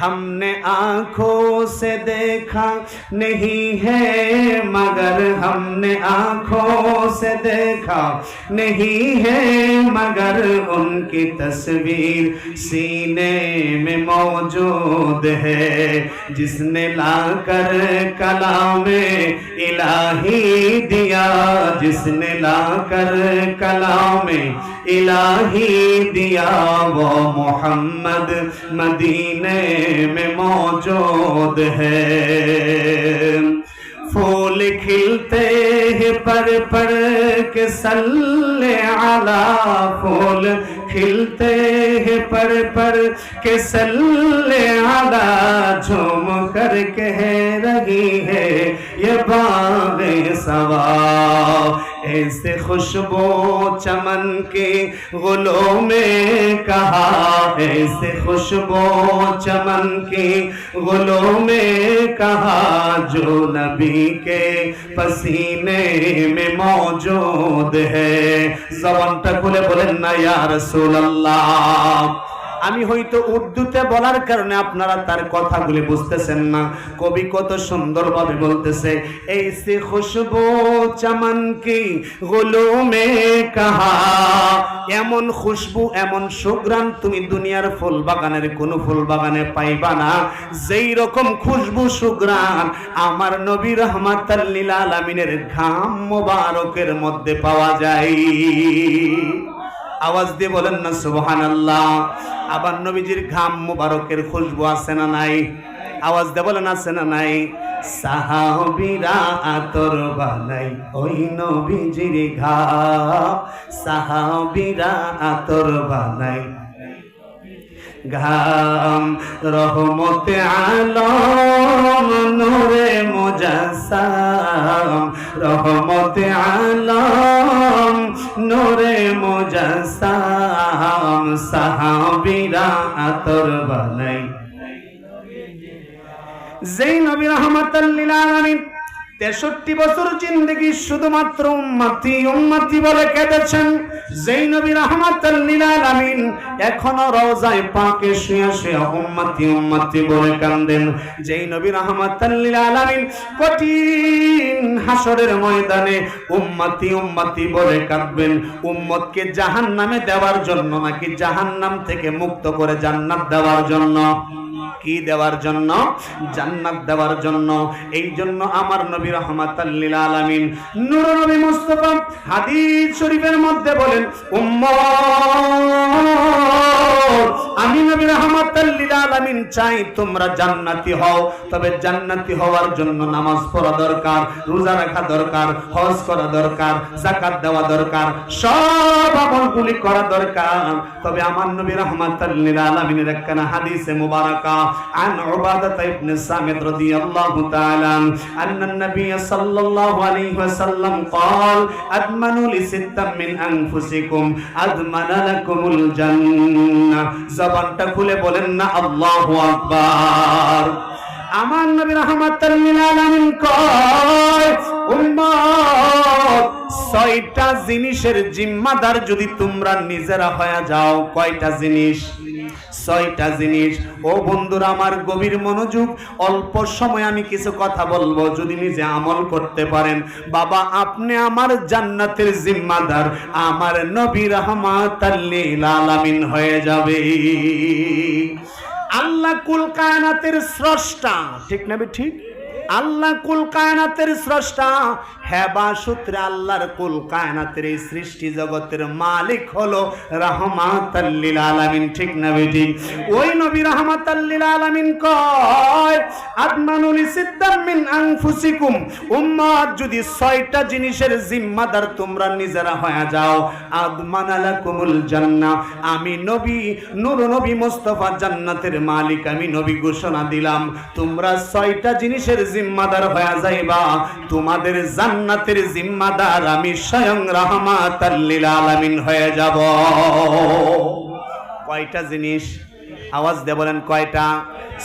ہم نے آنکھوں سے دیکھا نہیں ہے، مگر ہم نے آنکھوں سے دیکھا نہیں ہے، مگر ان کی تصویر سینے میں موجود ہے، جس نے لا کر کلام الہی دیا، جس نے لا کر کلام الہی دیا وہ محمد مدینے میں موجود ہے۔ پھول کھلتے ہیں پر پر کے سلے آلہ پھول۔ کھلتے ہیں پر پر کے سلے آلہ جھوم کر کہہ رہی ہے، یہ باغ سوا ایسے خوشبو چمن کے غلوں میں کہا، ایسے خوشبو چمن کے غلوں میں کہا، جو نبی کے پسینے میں موجود ہے۔ زبان تک بولے بولے نا یا رسول اللہ۔ আমি হয়তো উর্দুতে বলার কারণে আপনারা তার কথাগুলি বুঝতেছেন না। কবি কত সুন্দরভাবে বলতেছে, এই সে খুশবু চমন কি গুলো মে কাহা? এমন খুশবু, এমন সুগ্রাণ তুমি দুনিয়ার ফুল বাগানের কোন ফুল বাগানে পাইবা না। যেই রকম খুশবু সুগ্রাণ আমার নবী রহমাতাল্লিল আলামিনের ঘাম মোবারকের মধ্যে পাওয়া যায়। আওয়াজ দিয়ে বলেন না সুবহান আল্লাহ আবার নবীজির ঘাম মুবারকের খুশবু আছে না নাই? আওয়াজ দিয়ে বলেন, আছে না নাই? সাহাবিরা আতর বানাই ওই নবীজির ঘাম। সাহাবিরা আতর বানাই ঘাম, রহমতে আলম, নূরে মুজাসাম রহমতে আলম, নূরে মুজাসাম সাহাবিরা আতর বানাই যেই নবী রহমাতাল্লিল আলামিন তেষট্টি বছর জিন্দগি শুধুমাত্র উম্মতি উম্মতি বলে কেঁদেছেন যেই নবী রহমাতাল্লিল আলামিন এখনও রওজায় পাকে শুয়ে শুয়ে উম্মতি উম্মতি বলে কান্দেন। যেই নবী রহমাতাল্লিল আলামিন কঠিন হাসরের ময়দানে উম্মাতি উম্মাতি বলে কাঁদবেন। উম্মতকে জাহান্নামে দেওয়ার জন্য নাকি জাহান্নাম থেকে মুক্ত করে জান্নাত দেওয়ার জন্য? কি দেওয়ার জন্য? জান্নাত দেওয়ার জন্য। এই জন্য আমার নবী রহমাতাল্লিল আলামিন নূর নবী মুস্তাফা হাদিস শরীফের মধ্যে বলেন আমি নবী রহমাতাল্লিল আলামিন চাই তোমরা জান্নাতি হও। তবে জান্নাতি হওয়ার জন্য নামাজ পড়া দরকার, রোজা রাখা দরকার, হজ করা দরকার, যাকাত দেওয়া দরকার, সব আমলগুলি করা দরকার। তবে আমার নবী রহমাতাল্লিল আলামিনের একখানা হাদিসে মুবারাকা عن عبادة بن الصامت رضي الله تعالى أن النبي صلى الله عليه وسلم قال أدمنوا لستة من أنفسكم أدمن لكم الجنة জবানটা খুলে বলেন না আল্লাহু আকবার আমার নবী রহমাতুল্লিল আলামিন কয় উম্মত ছয়টা জিনিসের জিম্মাদার যদি তোমরা নিজেরা হয়ে যাও, কয়টা জিনিস? ছয়টা জিনিস। ও বন্ধুরা, আমার গভীর মনোযোগ, অল্প সময় আমি কিছু কথা বলব, যদি নিজে আমল করতে পারেন। বাবা, আপনি আমার জান্নাতের জিম্মাদার, আমার নবী রহমাত আলামিন হয়ে যাবে। আল্লাহ কুল কায়নাতের স্রষ্টা, ঠিক না ঠিক? আল্লাহ কুল কায়নাতের স্রষ্টা। হেবা সূত্রে আল্লাহর কুল কায়নাতের এই সৃষ্টি জগতের মালিক হলো রহমাতাল্লিল আলামিন। ঠিক না বেটি? ওই নবী রহমাতাল্লিল আলামিন কয় আদমানুল সিদ্দাম মিন আনফুসিকুম। উম্মত, যদি ছয়টা জিনিসের জিম্মাদার তোমরা নিজেরা হয়ে যাও আদমানালাকুমুল জান্নাহ। আমি নবী, নূর নবী মুস্তাফা জান্নাতের মালিক, আমি নবী ঘোষণা দিলাম। তোমরা ছয়টা জিনিসের জিম্মাদার হয়ে যাইবা, তোমাদের জান্নাতের জিম্মাদার আমি স্বয়ং রহমাতাল্লিল আলামিন হয়ে যাব। কয়টা জিনিস? আওয়াজ দিয়ে বলেন কয়টা?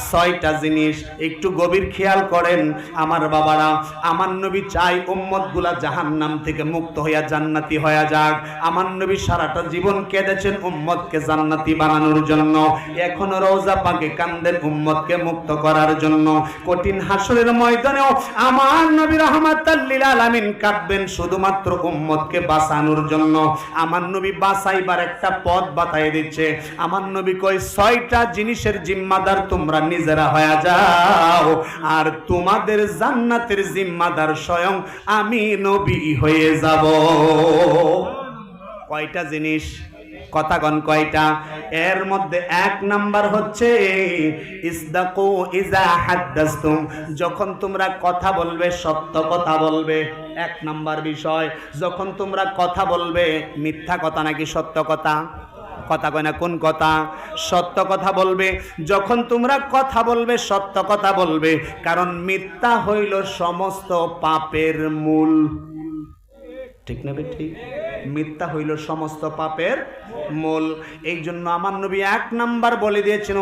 ছয়টা জিনিস। একটু গভীর খেয়াল করেন আমার বাবারা। আমার নবী চাই উম্মতগুলা জাহান নাম থেকে মুক্ত হইয়া জান্নাতি হয়ে যাক। আমার নবী সারাটা জীবন কেঁদেছেন উম্মতকে জান্নাতি বানানোর জন্য। এখনও রোজা পাকে কান্দেন উম্মতকে মুক্ত করার জন্য। কঠিন হাসরের ময়দানেও আমার নবী রহমাতাল্লিল আলামিন কাঁদবেন শুধুমাত্র উম্মতকে বাঁচানোর জন্য। আমার নবী বাঁচাইবার একটা পথ বাতাই দিচ্ছে। আমার নবী কই ছয়টা জিনিসের জিম্মাদার তোমরা নিজেরা হয়ে যাও, আর তোমাদের জান্নাতের জিম্মাদার স্বয়ং আমি নবী হয়ে যাব। কয়টা জিনিস? কথাগণ কয়টা? এর মধ্যে এক নাম্বার হচ্ছে, ইসদাকু ইজা হাদ্দাসতুম, যখন তোমরা কথা বলবে, সত্য কথা বলবে। এক নাম্বার বিষয়, যখন তোমরা কথা বলবে, মিথ্যা কথা নাকি সত্য কথা? কথা কয় না, কোন কথা? সত্য কথা বলবে। যখন তোমরা কথা বলবে, সত্য কথা বলবে। কারণ মিথ্যা হইল সমস্ত পাপের মূল। ঠিক না ঠিক? মিথ্যা হইল সমস্ত পাপের মূল। এই জন্য আমার নবী এক নাম্বার বলে দিয়েছেন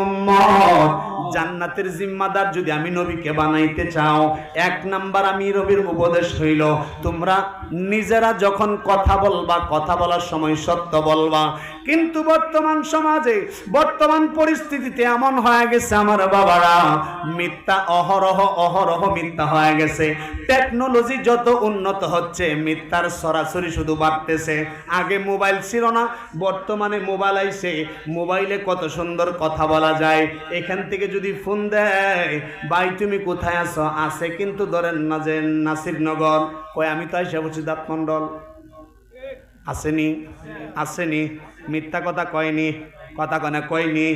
জান্নাতের জিম্মাদার যদি আমি নবীকে বানাইতে চাও, এক নাম্বার আমি রবির উপদেশ হইল, তোমরা নিজেরা যখন কথা বলবা, কথা বলার সময় সত্য বলবা। কিন্তু বর্তমান সমাজে, বর্তমান পরিস্থিতিতে এমন হয়ে গেছে আমার বাবারা, মিথ্যা, অহরহ অহরহ মিথ্যা হয়ে গেছে। টেকনোলজি যত উন্নত হচ্ছে, মিথ্যার সরাসরি শুধু বাড়তেছে। আগে মোবাইল ছিল না, বর্তমানে মোবাইল আইছে। মোবাইলে কত সুন্দর কথা বলা যায়। এখান থেকে যদি ফোন দেয়, ভাই, তুমি কোথায় আছো? আছে কিন্তু ধরেন না যে নাসিরনগর। কই আমি তো আইসা বলছি দাঁত মণ্ডল আসেনি আসেনি। মিথ্যা কথা কয়নি, কথা কনে কয়নি।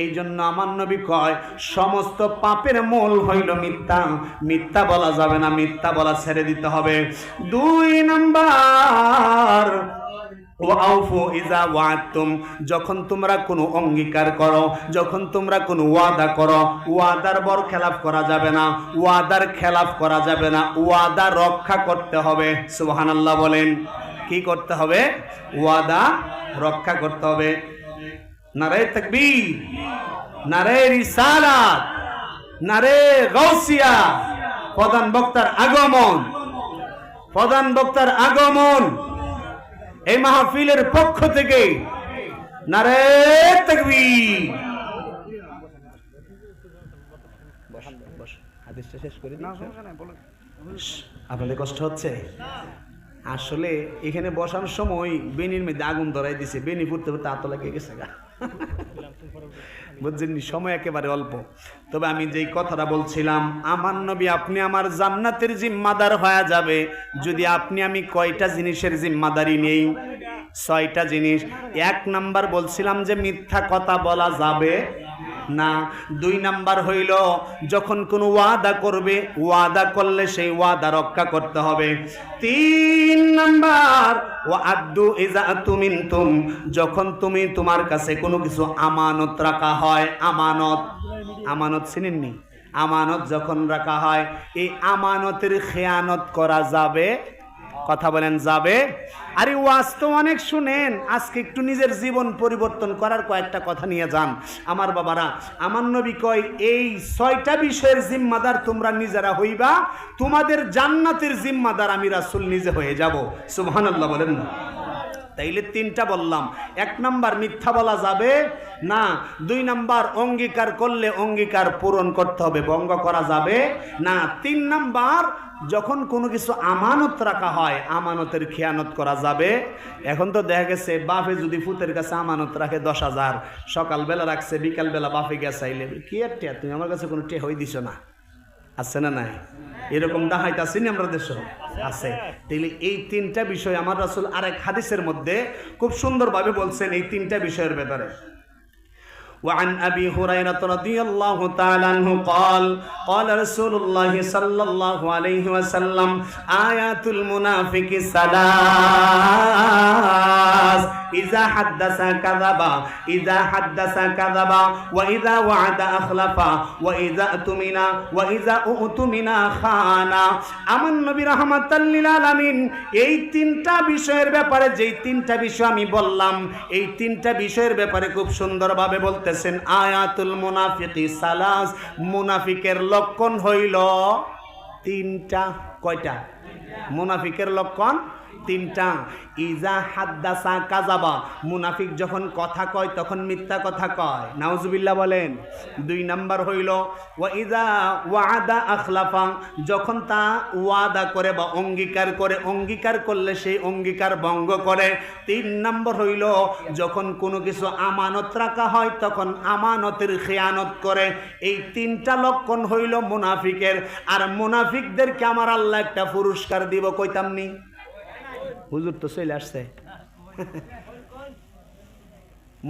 এই জন্য আমার নবী কয়, সমস্ত পাপের মূল হইল মিথ্যা। মিথ্যা বলা যাবে না, মিথ্যা বলা ছেড়ে দিতে হবে। দুই নাম্বার যখন তোমরা কোনো অঙ্গীকার করো, যখন তোমরা কোনো ওয়াদা করো, ওয়াদার বর খেলাফ করা যাবে না, ওয়াদার খেলাফ করা যাবে না, ওয়াদা রক্ষা করতে হবে। সুবহানাল্লাহ বলেন। কি করতে হবে? ওয়াদা রক্ষা করতে হবে। নারে তাকবীর নারে রিসালাত নারে গৌসিয়া প্রধান বক্তার আগমন প্রধান বক্তার আগমন এই মাহফিলের পক্ষ থেকে নারে তাকবীর। আপনাদের কষ্ট হচ্ছে? আসলে এখানে বসার সময় বেনির মধ্যে আগুন ধরাই দিছে। বেনি পড়তে পড়তে আত লাগিয়ে গেছে গা। বুঝছেন সময় একেবারে অল্প। তবে আমি যেই কথাটা বলছিলাম, আমার নবী, আপনি আমার জান্নাতের জিম্মাদার হয়ে যাবে। যদি আপনি, আমি কয়টা জিনিসের জিম্মাদারি নেই? ছয়টা জিনিস। এক নাম্বার বলছিলাম যে মিথ্যা কথা বলা যাবে। না। দুই নাম্বার হইল, যখন কোনো ওয়াদা করবে, ওয়াদা করলে সেই ওয়াদা রক্ষা করতে হবে। তিন নাম্বার ও আদু ইজা তুমিন তুম যখন তুমি তোমার কাছে কোনো কিছু আমানত রাখা হয়, আমানত আমানত চিনেননি? আমানত যখন রাখা হয়, এই আমানতের খেয়ানত করা যাবে কথা বলেন, যাবে? আরে, ওয়াজ তো অনেক শুনেন। আজকে একটু নিজের জীবন পরিবর্তন করার কয়েকটা কথা নিয়ে যান। আমার বাবারা, আমার নবী কয়, এই ছয়টা বিষয়ের জিম্মাদার তোমরা নিজেরা হইবা। তোমাদের জান্নাতের জিম্মাদার আমি রাসুল নিজে হয়ে যাব। সুবহানাল্লাহ বলেন না। তাইলে তিনটা বললাম। এক নাম্বার, মিথ্যা বলা যাবে? না। দুই নাম্বার, অঙ্গীকার করলে অঙ্গীকার পূরণ করতে হবে, ভঙ্গ করা যাবে? না। তিন নাম্বার যখন কোনো কিছু আমানত রাখা হয়, আমানতের খেয়ানত করা যাবে। এখন তো দেখা গেছে, বাপে যদি ফুতের কাছে আমানত রাখে দশ হাজার, সকালবেলা রাখছে, বিকালবেলা বাপে গেছে আইলে কি আর টিয়া, তুমি আমার কাছে কোনো টে হয়ে না? আছে না নাই? এরকম ডাহাইত আছে আমরা দেশ? আছে। তাইলে এই তিনটা বিষয় আমার রাসূল আরেক হাদিসের মধ্যে খুব সুন্দরভাবে বলছেন এই তিনটা বিষয়ের ব্যাপারে। وعن أبي هريرة رضي الله تعالى عنه قال قال رسول الله صلى الله عليه وسلم آيات المنافق ثلاث إذا حدث كذب إذا حدث كذب وإذا وعد أخلف وإذا أتمن وإذا أؤتمن خان আমার নবী রহমাতাল্লিল আলামিন এই তিনটা বিষয়ের ব্যাপারে যেই তিনটা বিষয় আমি বললাম এই তিনটা বিষয়ের ব্যাপারে খুব সুন্দরভাবে বলতে বলতেছেন আয়াতুল মুনাফিকি সালাস। মুনাফিকের লক্ষণ হইল তিনটা কয়টা? মুনাফিকের লক্ষণ তিনটা। ইজা হাদ্দাসা কাজাবা মুনাফিক যখন কথা কয়, তখন মিথ্যা কথা কয়। নাউজুবিল্লাহ বলেন, দুই নাম্বার হইল, ওয়া ইজা ওয়াদা আখলাফা। যখন তা ওয়াদা করে বা অঙ্গীকার করে, অঙ্গীকার করলে সেই অঙ্গীকার ভঙ্গ করে। তিন নম্বর হইল, যখন কোনো কিছু আমানত রাখা হয়, তখন আমানতের খেয়ানত করে। এই তিনটা লক্ষণ হইল মুনাফিকের। আর মুনাফিকদেরকে আমার আল্লাহ একটা পুরস্কার দিব, কইতাম নি। হুজুর তো চলে আসছে।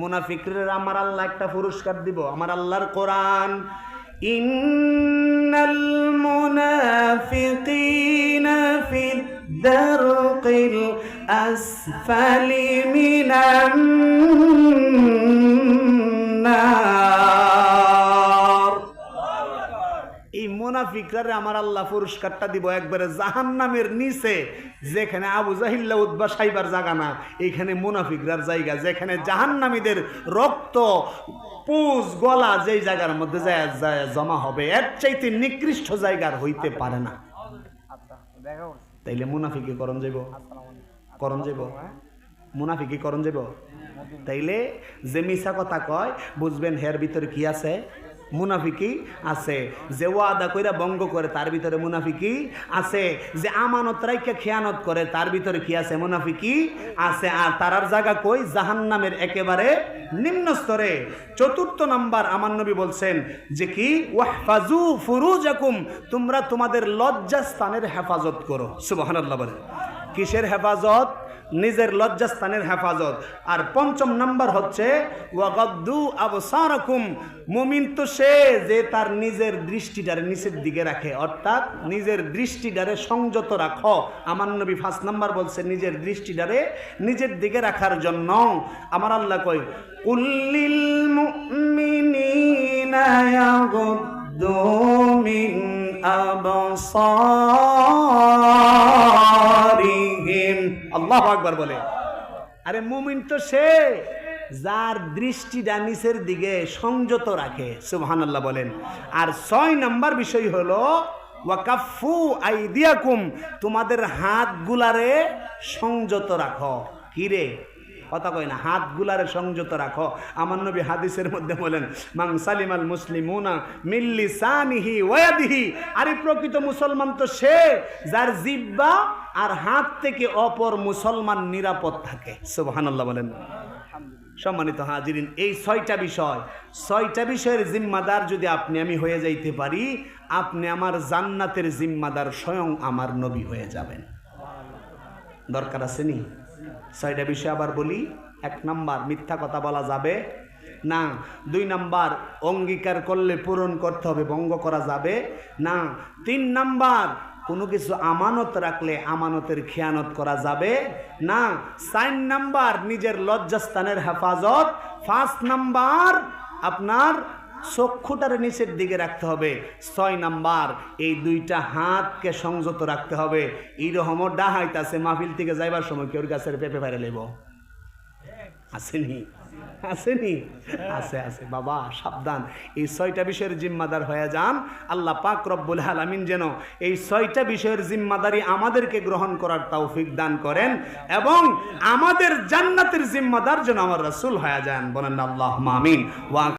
মুনাফিকদের আমার আল্লাহ একটা পুরস্কার দিব, আমার আল্লাহর কোরআন। ইন্নাল মুনাফিকিনা ফিদ দারকিল আসফালি মিনান নার। মোনাফিকরারে আমার আল্লাহ পুরস্কারটা দিব একবারে নিচে। যেখানে আবু জাহিল্লা উদ্বা সাইবার না, এইখানে মোনাফিকরার জায়গা। যেখানে জাহান্নামীদের রক্ত, পুজ, গলা যেই জায়গার মধ্যে জমা হবে, এর চাইতে নিকৃষ্ট জায়গার হইতে পারে না। তাইলে মুনাফিকি করণ যাইব। করণ যাইব। মুনাফিকি করণ যাইব। তাইলে যে মিশা কথা কয়, বুঝবেন হের ভিতরে কি আছে? মুনাফিকি আছে। যে ওয়াদা কইরা বঙ্গ করে, তার ভিতরে মুনাফিকি আছে। যে আমানত রাইকে খেয়ানত করে, তার ভিতরে কি আছে? মুনাফিকি আছে। আর তারার জায়গা কই? জাহান্নামের একেবারে নিম্ন স্তরে। চতুর্থ নাম্বার আমার নবী বলছেন যে কি? ওয়াহফাজু ফুরুজাকুম, তোমরা তোমাদের লজ্জাস্থানের হেফাজত করো। সুবহানাল্লাহ কিসের হেফাজত? নিজের লজ্জাস্থানের হেফাজত। আর পঞ্চম নাম্বার হচ্ছে, ওয়াগদ্দু আবসারাকুম, মুমিন তো সে যে তার নিজের দৃষ্টিটারে নিচের দিকে রাখে। অর্থাৎ নিজের দৃষ্টিটারে সংযত রাখো। আমার নবী ফার্স্ট নাম্বার বলছে, নিজের দৃষ্টিটারে নিজের দিকে রাখার জন্য। আমার আল্লাহ কই কুল্লিল মুমিনিনা ইয়াগুদ্দু মিন আবসারিহিম আল্লাহু আকবার বলে। আরে মুমিন তো সে যার দৃষ্টিটা নিচের দিকে সংযত রাখে, সুবহানাল্লাহ বলেন। আর ছয় নাম্বার বিষয় হলো ওয়াকাফু আইদিয়াকুম, তোমাদের হাতগুলারে সংযত রাখো। কিরে কথা কয় না, হাতগুলারে সংযত রাখো। আমার নবী হাদিসের মধ্যে বলেন মাং সালিমাল মুসলিমুনা মিল্লি সানিহি ওয়াদিহি আরে প্রকৃত মুসলমান তো সে যার জিব্বা আর হাত থেকে অপর মুসলমান নিরাপদ থাকে। সুবহানাল্লাহ বলেন। সম্মানিত হাজিরিন, এই ছয়টা বিষয়, ছয়টা বিষয়ের জিম্মাদার যদি আপনি, আমি হয়ে যাইতে পারি, আপনি আমার জান্নাতের জিম্মাদার স্বয়ং আমার নবী হয়ে যাবেন। দরকার আছে নি? ছয়টা বিষয় আবার বলি। এক নাম্বার, মিথ্যা কথা বলা যাবে না। দুই নাম্বার, অঙ্গীকার করলে পূরণ করতে হবে, ভঙ্গ করা যাবে না। তিন নাম্বার কোনো কিছু আমানত রাখলে আমানতের খেয়ানত করা যাবে না। চার নাম্বার, নিজের লজ্জাস্থানের হেফাজত। ফার্স্ট নাম্বার, আপনার চক্ষুটার নিচের দিকে রাখতে হবে। ছয় নাম্বার, এই দুইটা হাতকে সংযত রাখতে হবে। এইরকমও ডাহাইতাছে, মাহফিল থেকে যাইবার সময় কেউর গাছের পেঁপে বাইরে লেব আসেনি? আসেনি? আছে আছে। বাবা, সাবধান। এই ছয়টা বিষয়ের জিম্মাদার হয়ে যান। আল্লাহ পাক রব্বুল আলমিন যেন এই ছয়টা বিষয়ের জিম্মাদারি আমাদেরকে গ্রহণ করার তৌফিক দান করেন এবং আমাদের জান্নাতের জিম্মাদার যেন আমার রাসুল হয়ে যান। বলেন আল্লাহ মামিন ওয়া